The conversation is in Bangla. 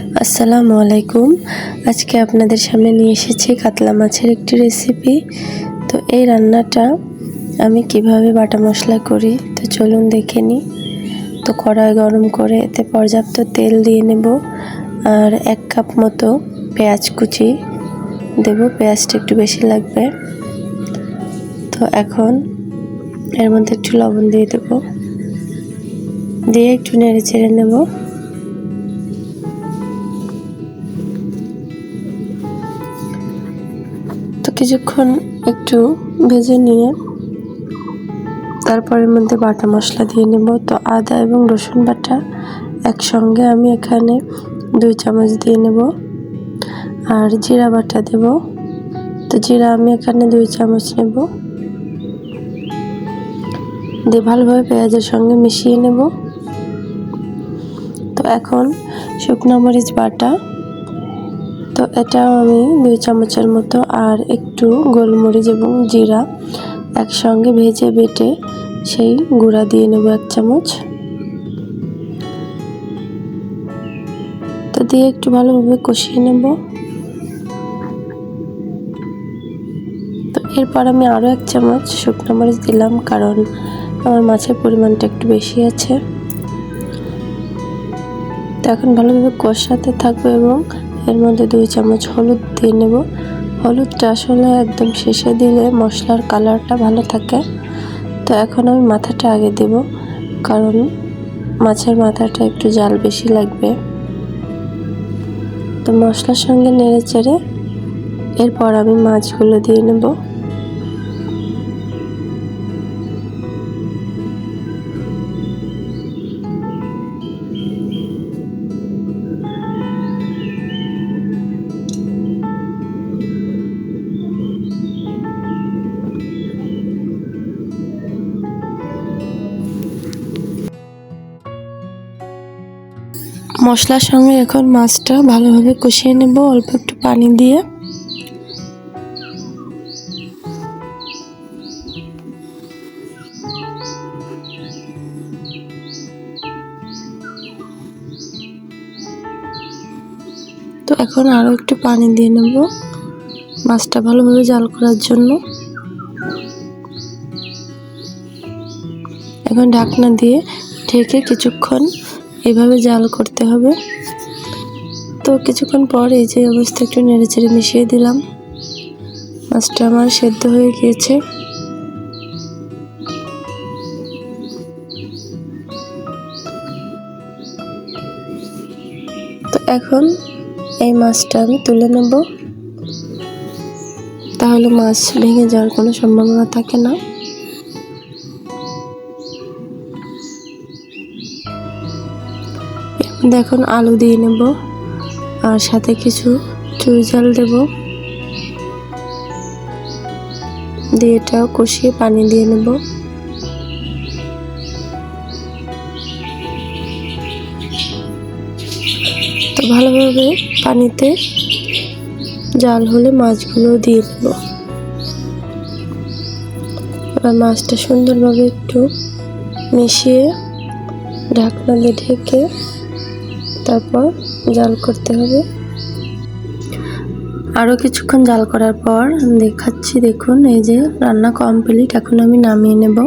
আসসালামু আলাইকুম। আজকে আপনাদের সামনে নিয়ে এসেছি কাতলা মাছের একটি রেসিপি তো এই রান্নাটা আমি কীভাবে বাটা মশলা করি, তো চলুন দেখে নিই তো কড়াই গরম করে এতে পর্যাপ্ত তেল দিয়ে নেব আর এক কাপ মতো পেঁয়াজ কুচি দেব। পেঁয়াজটা একটু বেশি লাগবে। তো এখন এর মধ্যে একটু লবণ দিয়ে দেব। দিয়ে একটু নেড়ে চেড়ে নেব। কিছুক্ষণ একটু ভেজে নিয়ে তারপরের মধ্যে বাটা মশলা দিয়ে নেব। তো আদা এবং রসুন বাটা একসঙ্গে আমি এখানে দুই চামচ দিয়ে নেব। আর জিরা বাটা দেব। তো জিরা আমি এখানে দুই চামচ নেব। দিয়ে ভালোভাবে পেঁয়াজের সঙ্গে মিশিয়ে নেব। তো এখন শুকনো মরিচ বাটা তো এটাও আমি দুই চামচের মতো আর একটু গোলমরিচ এবং জিরা একসঙ্গে ভেজে বেটে সেই গুঁড়া দিয়ে নেব এক চামচ। তো দিয়ে একটু ভালোভাবে কষিয়ে নেব। তো এরপর আমি আরও এক চামচ শুকনো মরিচ দিলাম কারণ আমার মাছের পরিমাণটা একটু বেশি আছে। তো এখন ভালোভাবে কষাতে থাকবে এবং এর মধ্যে দুই চামচ হলুদ দিয়ে নেব। হলুদটা আসলে একদম শেষে দিলে মশলার কালারটা ভালো থাকে। তো এখন আমি মাথাটা আগে দেব, কারণ মাছের মাথাটা একটু জাল বেশি লাগবে। তো মশলার সঙ্গে নেড়ে চেড়ে এরপর আমি মাছগুলো দিয়ে নেব। মশলার সঙ্গে এখন মাছটা ভালোভাবে কষিয়ে নেব, অল্প একটু পানি দিয়ে। তো এখন আরও একটু পানি দিয়ে নেব মাছটা ভালোভাবে জাল করার জন্য। এখন ঢাকনা দিয়ে ঢেকে কিছুক্ষণ এভাবে জাল করতে হবে। তো কিছুক্ষণ পর এই যে অবস্থা একটু নেড়ে চেড়ে মিশিয়ে দিলাম। মাছটা আমার সেদ্ধ হয়ে গিয়েছে। তো এখন এই মাছটা আমি তুলে নেব। তাহলে মাছ ভেঙে যাওয়ার কোনো সম্ভাবনা থাকে না। দেখুন, আলু দিয়ে নেব আর সাথে কিছু চুই জাল দেব। দিয়ে এটাও কষিয়ে পানি দিয়ে নেব। তো ভালোভাবে পানিতে জাল হলে মাছগুলো দিয়ে দেব এবার মাছটা সুন্দরভাবে একটু মিশিয়ে ঢাকনা দিয়ে ঢেকে তারপর জাল করতে হবে। আরও কিছুক্ষণ জাল করার পর দেখাচ্ছি, দেখুন, এই যে রান্না কমপ্লিট এখন আমি নামিয়ে নেব।